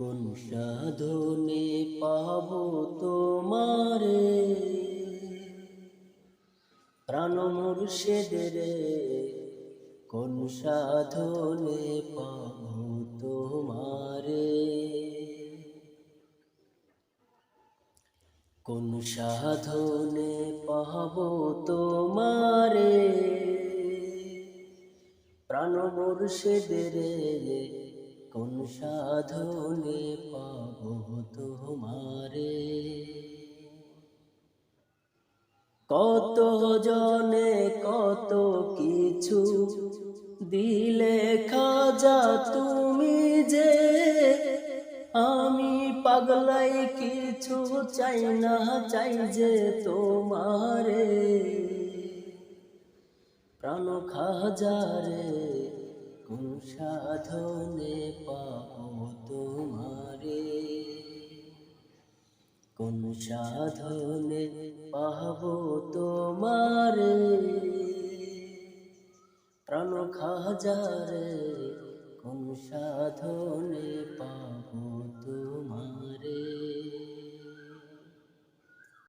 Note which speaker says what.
Speaker 1: কোন সাধনে পাব তোমারে? প্রাণ মুর্শিদের কোন সাধনে পাব তোমারে? কোন সাধনে পাব তোমারে? প্রাণ মুর্শিদের কোন সাধনে পাব তোমারে? কত জনে কত কিছু দিলে খাজা তুমি যে? আমি পাগলাই কিছু চাই না, চাই যে তোমারে। প্রাণ খাজারে সাধনে পাব তোমারে? কোন সাধনে পাব তোমারে? প্রাণ খাজারে কোন সাধনে